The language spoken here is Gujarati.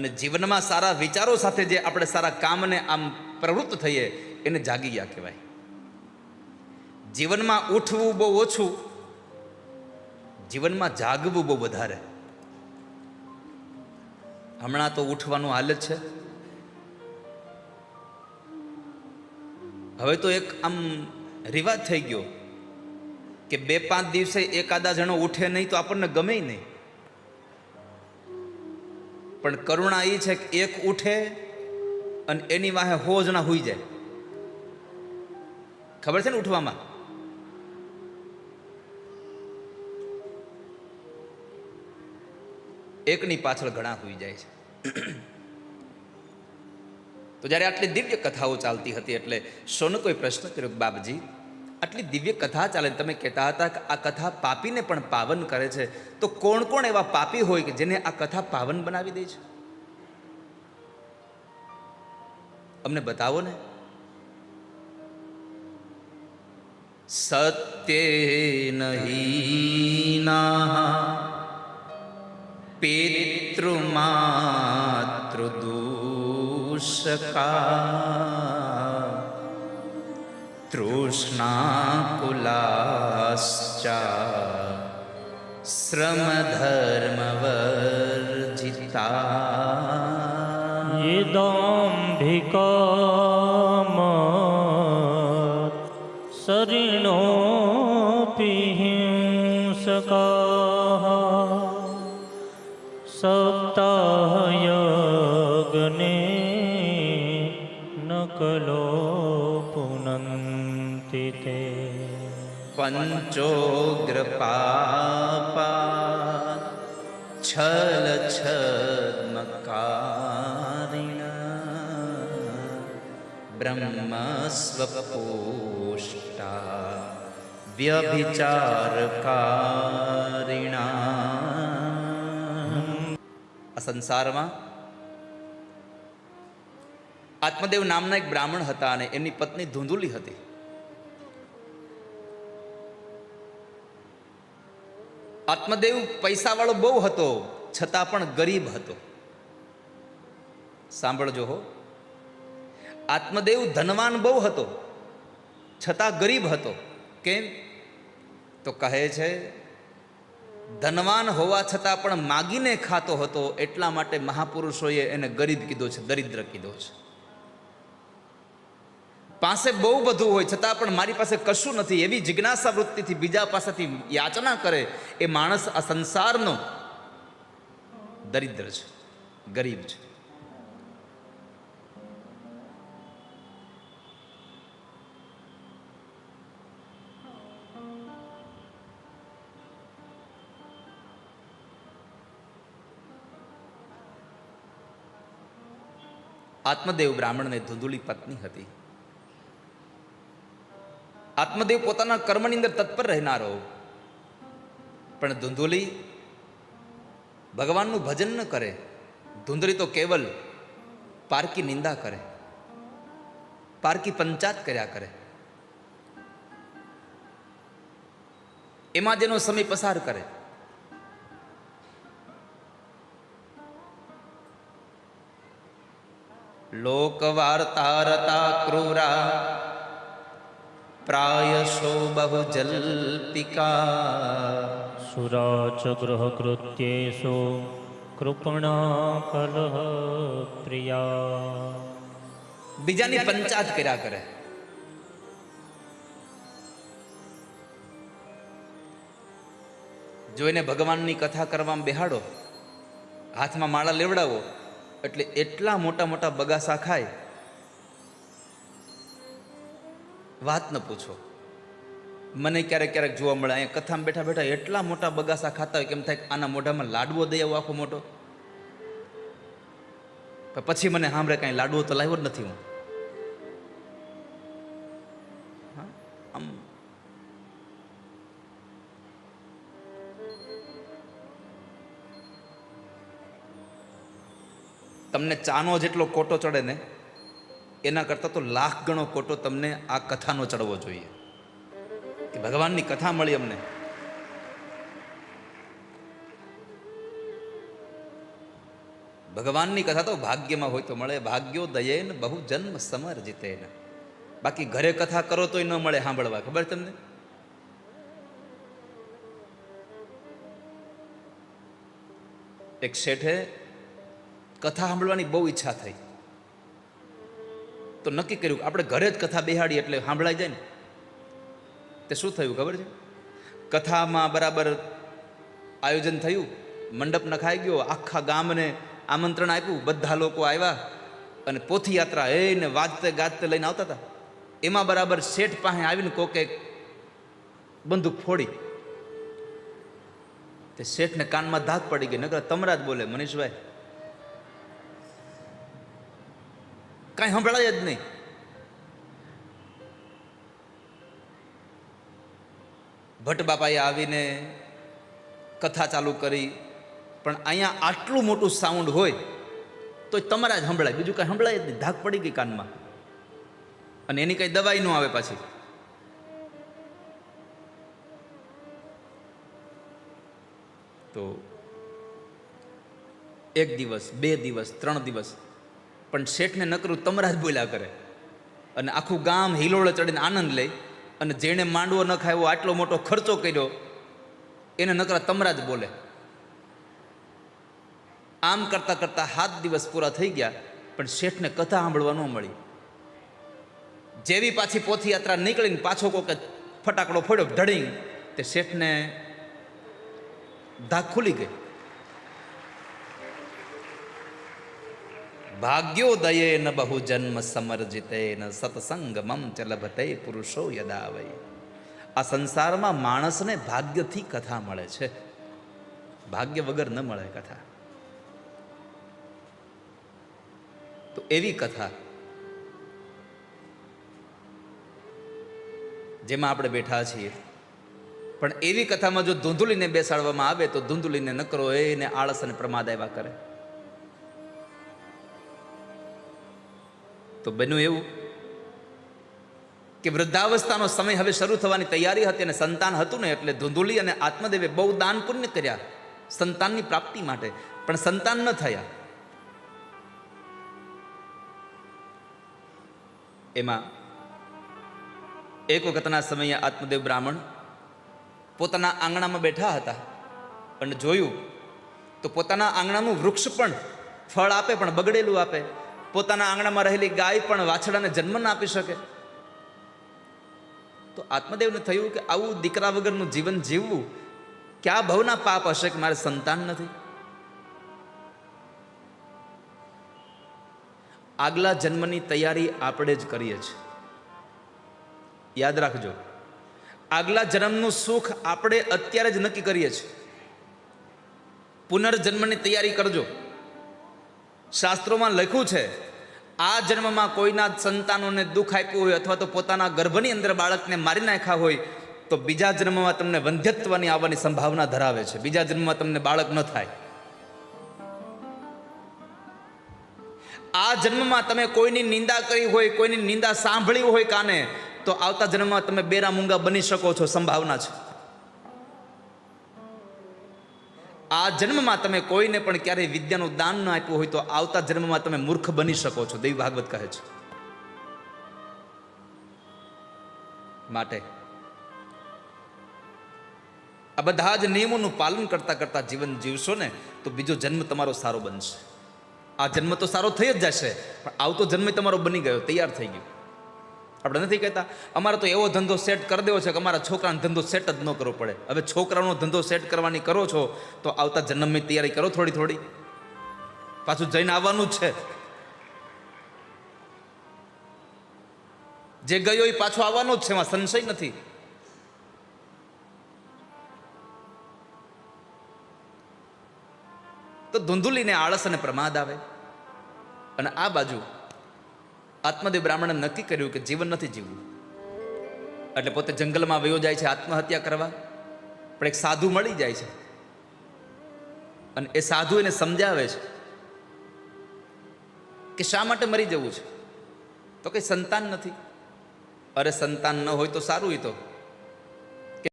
અને જીવનમાં સારા વિચારો સાથે જે આપણે સારા કામને આમ પ્રવૃત્ત થઈએ, એને જાગી ગયા કહેવાય. જીવનમાં ઉઠવું બહુ ઓછું, જીવનમાં જાગવું બહુ વધારે. હમણાં તો ઉઠવાનું હાલ છે. હવે તો એક આમ રિવાજ થઈ ગયો કે બે પાંચ દિવસે એકાદા જણો ઉઠે નહીં તો આપણને ગમે નહીં. પણ કરુણા એ છે કે એક ઉઠે અને એની વાહે હો જણા હુઈ જાય. ખબર છે ને ઉઠવામાં? એકની પાછળ ઘણા હોઈ જાય છે. તો જ્યારે આટલી દિવ્ય કથાઓ ચાલતી હતી એટલે સોનો કોઈ પ્રશ્ન કર્યો બાપજી આટલી દિવ્ય કથા ચાલે તમે કહેતા હતા કે આ કથા પાપીને પણ પાવન કરે છે, તો કોણ કોણ એવા પાપી હોય કે જેને આ કથા પાવન બનાવી દે છે? અમને બતાવો ને. સત્ય નહીના પિતૃમાતૃદૂષકા तृष्णाकुलाश्च श्रमधर्मवर्जिता येदम्भिकम सरिणो ઈતિ તે પંચોગ્રપાપા છલ છદ્મકારિણ બ્રહ્મ સ્વપોષ્ટા વ્યભિચારકારિણા સંસારમાં આત્મદેવ નામના એક બ્રાહ્મણ હતા અને એમની પત્ની ધૂંધુલી હતી. આત્મદેવ પૈસાવાળો બહુ હતો, છતાં પણ ગરીબ હતો. સાંભળજો હો. આત્મદેવ ધનવાન બહુ હતો, છતાં ગરીબ હતો. કેમ? તો કહે છે, ધનવાન હોવા છતાં પણ માગીને ખાતો હતો, એટલા માટે મહાપુરુષોએ એને ગરીબ કીધો છે, દરિદ્ર કીધો છે. પાસે બહુ બધું હોય, છતાં પણ મારી પાસે કશું નથી. એવી જિજ્ઞાસા વૃત્તિથી બીજા પાસેથી યાચના કરે એ માણસ આ સંસારનો દરિદ્ર છે, ગરીબ છે. આત્મદેવ બ્રાહ્મણને ધૂંધુલી પત્ની હતી. આત્મદેવ પોતાના કર્મની અંદર તત્પર રહેનારો. પણ ધૂંધુલી ભગવાનનું ભજન ન કરે. ધૂંધળી તો કેવલ પારકી નિંદા કરે. પારકી પંચાત કર્યા કરે. એમાં જેનો સમય પસાર કરે. લોક વાર્તા રતા ક્રૂરા પ્રાયશો બહુ જલ્પિકા સુરાચ ગૃહકૃત્યેશો કૃપણા કલહ પ્રિયા બીજાની પંચાત કર્યા કરે જો એને ભગવાનની કથા કરવામાં બેહાડો હાથમાં માળા લેવડાવો એટલે એટલા મોટા મોટા બગાસા ખાય વાત ન પૂછો. મને ક્યારેક ક્યારેક જોવા મળે અહીંયા કથામાં બેઠા બેઠા એટલા મોટા બગાસા ખાતા હોય કેમ થાય આના મોઢામાં લાડવો દઈ આવો આખો મોટો પછી મને સાંભળે કાંઈ લાડવો તો લાવ્યો જ નથી હા, આમ. તમને ચાનો જેટલો કોટો ચડે ને એના કરતાં તો લાખ ગણો કોટો તમને આ કથાનો ચડવો જોઈએ. કે ભગવાનની કથા મળી અમને. ભગવાનની કથા તો ભાગ્યમાં હોય તો મળે. ભાગ્યો દયેન બહુ જન્મ સમર જીતે બાકી ઘરે કથા કરો તોય ન મળે સાંભળવા. ખબર તમને? એક શેઠે કથા સાંભળવાની બહુ ઈચ્છા થઈ. તો નક્કી કર્યું આપણે ઘરે જ કથા બેહાડી એટલે સાંભળાઈ જાય ને. તે શું થયું ખબર છે? કથામાં બરાબર આયોજન થયું, મંડપ નખાઈ ગયો, આખા ગામને આમંત્રણ આપ્યું, બધા લોકો આવ્યા અને પોથી યાત્રા એને વાજતે ગાજતે લઈને આવતા હતા. એમાં બરાબર શેઠ પાસે આવીને કોકે બંદૂક ફોડી. તે શેઠને કાનમાં ધાક પડી ગઈ, નકર તમરા જ બોલે, મનીષભાઈ કાંઈ સંભળાય જ નહીં. ભટ્ટ બાપાએ આવીને કથા ચાલુ કરી, પણ અહીંયા આટલું મોટું સાઉન્ડ હોય તો તમારા જ સંભળાય. બીજું કાંઈ સંભળાય જ નહીં. ધાક પડી ગઈ કાનમાં. અને એની કાંઈ દવાઈ ન આવે પાછી. તો એક દિવસ, બે દિવસ, ત્રણ દિવસ પણ શેઠને નકરું તમરા જ બોલ્યા કરે. અને આખું ગામ હિલોળે ચડીને આનંદ લે. અને જેણે માંડવો ન ખાયો આટલો મોટો ખર્ચો કર્યો, એને નકરા તમરા જ બોલે. આમ કરતાં કરતાં સાત દિવસ પૂરા થઈ ગયા, પણ શેઠને કથા સાંભળવા ન મળી. જેવી પાછી પોથી યાત્રા નીકળીને પાછો કોકે ફટાકડો ફોડ્યો ઢળી તે શેઠને ધાક ખુલી ગઈ. ભાગ્યોદયે ન બહુ જન્મ સમર્જિતે ન સત્સંગમમ ચ પુરુષો યદા વૈ આ સંસારમાં માણસને ભાગ્યથી કથા મળે છે। ભાગ્ય વગર ન મળે કથા તો એવી કથા જેમાં આપણે બેઠા છીએ પણ એવી કથામાં જો ધૂંધુલીને બેસાડવામાં આવે તો ધૂંધુલીને નકરો એને આળસ અને પ્રમાદ આવ્યા કરે તો બન્યું એવું કે વૃદ્ધાવસ્થાનો સમય હવે શરૂ થવાની તૈયારી હતી અને સંતાન હતું ને એટલે ધૂંધુલી અને આત્મદેવે બહુ દાન પુણ્ય કર્યા સંતાનની પ્રાપ્તિ માટે. પણ સંતાન ન થયા. એમાં એક વખતના સમયે આત્મદેવ બ્રાહ્મણ પોતાના આંગણામાં બેઠા હતા અને જોયું તો પોતાના આંગણાનું વૃક્ષ પણ ફળ આપે પણ બગડેલું આપે. પોતાના આંગણામાં રહેલી ગાય પણ વાછડાને જન્મ ના આપી શકે. તો આત્મદેવને થયું કે આવું દીકરા વગરનું જીવન જીવવું ક્યાં ભવના પાપ હશે કે મારે સંતાન નથી? આગલા જન્મની તૈયારી આપણે જ કરીએ છીએ. યાદ રાખજો, આગલા જન્મનું સુખ આપણે અત્યારે જ નક્કી કરીએ છીએ. પુનર્જન્મની તૈયારી કરજો. શાસ્ત્રોમાં લખ્યું છે, આ જન્મમાં કોઈના સંતાનોને દુઃખ આપ્યું હોય અથવા તો પોતાના ગર્ભની અંદર બાળકને મારી નાખ્યા હોય, તો બીજા જન્મમાં તમને વંધ્યત્વની આવવાની સંભાવના ધરાવે છે. બીજા જન્મમાં તમને બાળક ન થાય. આ જન્મમાં તમે કોઈની નિંદા કરી હોય, કોઈની નિંદા સાંભળી હોય કાને, તો આવતા જન્મમાં તમે બેરા મૂંગા બની શકો છો, સંભાવના છે. આ જન્મમાં તમે કોઈને પણ ક્યારેય વિદ્યાનું દાન ન આપ્યું હોય તો આવતા જન્મમાં તમે મૂર્ખ બની શકો છો, દેવી ભાગવત કહે છે. માટે આ બધા જ નિયમોનું પાલન કરતા કરતા જીવન જીવશો ને તો બીજો જન્મ તમારો સારો બનશે. આ જન્મ તો સારો થઈ જ જશે, પણ આવતો જન્મ તમારો બની ગયો, તૈયાર થઈ ગયો. આપણે નથી કહેતા. અમારે તો એવો ધંધો સેટ કરી દેવો છે કે અમારા છોકરાનો ધંધો સેટ જ ન કરવો પડે. હવે છોકરાનો ધંધો સેટ કરવાની કરો છો તો આવતા જન્મની તૈયારી કરો થોડી થોડી. પાછું જઈને આવવાનું જ છે. જે ગયો એ પાછો આવવાનો જ છે, એમાં સંશય નથી. તો ધૂંધુલીને આળસ અને પ્રમાદ આવે. અને આ બાજુ આત્મદેવ બ્રાહ્મણે નક્કી કર્યું કે જીવન નથી જીવવું. એટલે પોતે જંગલમાં વયો જાય છે આત્મહત્યા કરવા. પણ એક સાધુ મળી જાય છે. અને એ સાધુ એને સમજાવે છે કે શા માટે મરી જવું છે? તો કંઈ સંતાન નથી. અરે સંતાન ન હોય તો સારું એ તો.